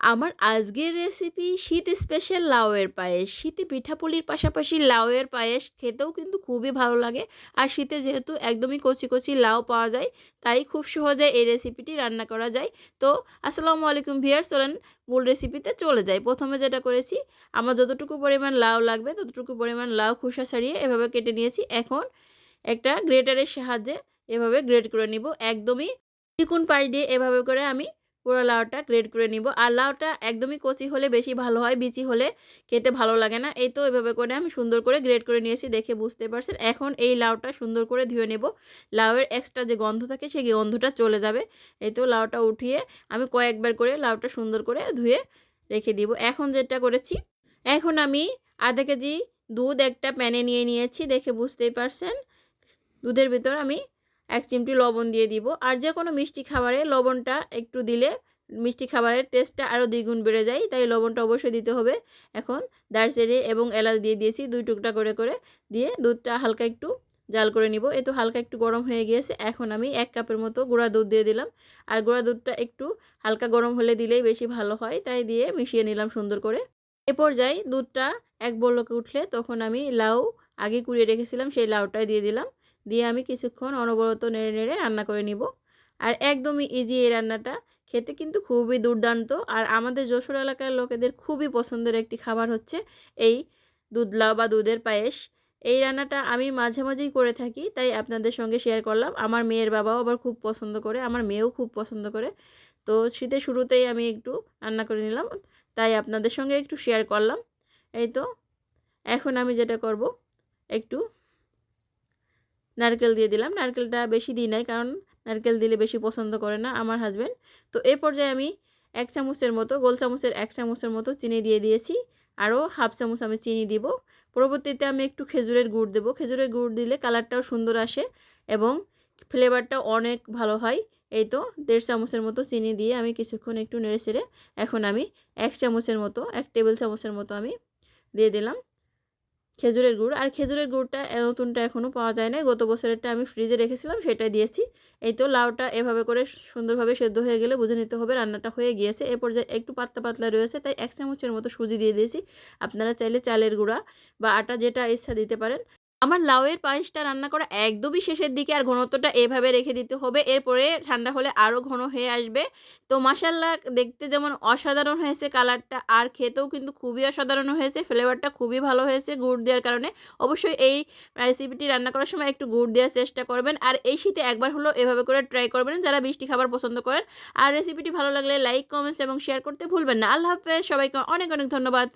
আমার আজকের রেসিপি শীত স্পেশাল লাউয়ের পায়েস। শীতে পিঠাপুলির পাশাপাশি লাউয়ের পায়েস খেতেও কিন্তু খুবই ভালো লাগে। আর শীতে যেহেতু একদমই কচি কচি লাউ পাওয়া যায়, তাই খুব সহজে এই রেসিপিটি রান্না করা যায়। তো আসসালামু আলাইকুম ভিয়ার চলেন মূল রেসিপিতে চলে যাই। প্রথমে যেটা করেছি, আমার যতটুকু পরিমাণ লাউ লাগবে, ততটুকু পরিমাণ লাউ খোসা ছাড়িয়ে এভাবে কেটে নিয়েছি। এখন একটা গ্রেটারের সাহায্যে এভাবে গ্রেট করে নিব। একদমই চিকুন পাশ দিয়ে এভাবে করে আমি পুরো লাউটা গ্রেড করে নিব। আর লাউটা একদমই কচি হলে বেশি ভালো হয়, বিচি হলে খেতে ভালো লাগে না। এই তো এভাবে করে আমি সুন্দর করে গ্রেড করে নিয়েছি দেখে বুঝতে পারছেন। এখন এই লাউটা সুন্দর করে ধুয়ে নেব। লাউয়ের এক্সট্রা যে গন্ধ থাকে সেই গন্ধটা চলে যাবে। এই তো লাউটা উঠিয়ে আমি কয়েকবার করে লাউটা সুন্দর করে ধুয়ে রেখে দিব। এখন যেটা করেছি, এখন আমি আধা কেজি দুধ একটা প্যানে নিয়ে নিয়েছি দেখে বুঝতেই পারছেন। দুধের ভিতর আমি এক চিমটি লবণ দিয়ে দিব। আর যে কোনো মিষ্টি খাবারে লবণটা একটু দিলে মিষ্টি খাবারের টেস্টটা আরও দ্বিগুণ বেড়ে যায়, তাই লবণটা অবশ্যই দিতে হবে। এখন দারচিনি এবং এলাচ দিয়ে দিয়েছি দুই টুকটা করে করে। দিয়ে দুধটা হালকা একটু জাল করে নিব। এ তো হালকা একটু গরম হয়ে গিয়েছে, এখন আমি এক কাপের মতো গুঁড়া দুধ দিয়ে দিলাম। আর গুঁড়া দুধটা একটু হালকা গরম হলে দিলেই বেশি ভালো হয়, তাই দিয়ে মিশিয়ে নিলাম সুন্দর করে। এ পর্যায়ে দুধটা এক বলকে উঠলে তখন আমি লাউ আগে কুড়িয়ে রেখেছিলাম, সেই লাউটাই দিয়ে দিলাম। দিয়ে আমি কিছুক্ষণ অনবরত নেড়ে নেড়ে রান্না করে নিব। আর একদমই ইজি এই রান্নাটা। খেতে কিন্তু খুবই দুর্দান্ত। আর আমাদের যশোর এলাকার লোকেদের খুবই পছন্দের একটি খাবার হচ্ছে এই দুধলাও বা দুধের পায়েস। এই রান্নাটা আমি মাঝে মাঝেই করে থাকি, তাই আপনাদের সঙ্গে শেয়ার করলাম। আমার মেয়ের বাবাও আবার খুব পছন্দ করে, আমার মেয়েও খুব পছন্দ করে। তো শীতের শুরুতেই আমি একটু রান্না করে নিলাম, তাই আপনাদের সঙ্গে একটু শেয়ার করলাম। এই তো, এখন আমি যেটা করব, একটু নারকেল দিয়ে দিলাম। নারকেলটা বেশি দিই নাই কারণ নারকেল দিলে বেশি পছন্দ করে না আমার হাজব্যান্ড তো এ পর্যায়ে আমি এক চামচের মতো, গোল চামচের এক চামচের মতো চিনি দিয়ে দিয়েছি। আরও হাফ চামচ আমি চিনি দিব। পরবর্তীতে আমি একটু খেজুরের গুড় দেবো। খেজুরের গুড় দিলে কালারটাও সুন্দর আসে এবং ফ্লেভারটাও অনেক ভালো হয়। এই তো দেড় চামচের মতো চিনি দিয়ে আমি কিছুক্ষণ একটু নেড়ে ছেড়ে এখন আমি এক চামচের মতো, এক টেবিল চামচের মতো আমি দিয়ে দিলাম। খেজুরের গুড়। আর খেজুরের গুড়টা নতুনটা এখনও পাওয়া যায় না গত বছরেরটা আমি ফ্রিজে রেখেছিলাম সেটা দিয়েছি। এই তো লাউটা এভাবে করে সুন্দরভাবে সেদ্ধ হয়ে গেলে বুঝে নিতে হবে, রান্নাটা হয়ে গিয়েছে। এ পর্যায়ে একটু পাতলা পাতলা রয়েছে, তাই এক চামচের মতো সুজি দিয়ে দিয়েছি। আপনারা চাইলে চালের গুঁড়া বা আটা যেটা ইচ্ছা দিতে পারেন। আমার লাউয়ের পায়েসটা রান্না করা একদমই শেষের দিকে আর ঘনত্বটা এভাবে রেখে দিতে হবে। এরপরে ঠান্ডা হলে আরও ঘন হয়ে আসবে। তো মাসাল্লা দেখতে যেমন অসাধারণ হয়েছে কালারটা আর খেতেও কিন্তু খুবই অসাধারণ হয়েছে। ফ্লেভারটা খুবই ভালো হয়েছে গুড় দেওয়ার কারণে। অবশ্যই এই রেসিপিটি রান্না করার সময় একটু গুড় দেওয়ার চেষ্টা করবেন। আর এই শীতে একবার হলো এভাবে করে ট্রাই করবেন যারা মিষ্টি খাবার পছন্দ করেন। আর রেসিপিটি ভালো লাগলে লাইক, কমেন্টস এবং শেয়ার করতে ভুলবেন না। আল্লাহ হাফেজ। সবাইকে অনেক অনেক ধন্যবাদ।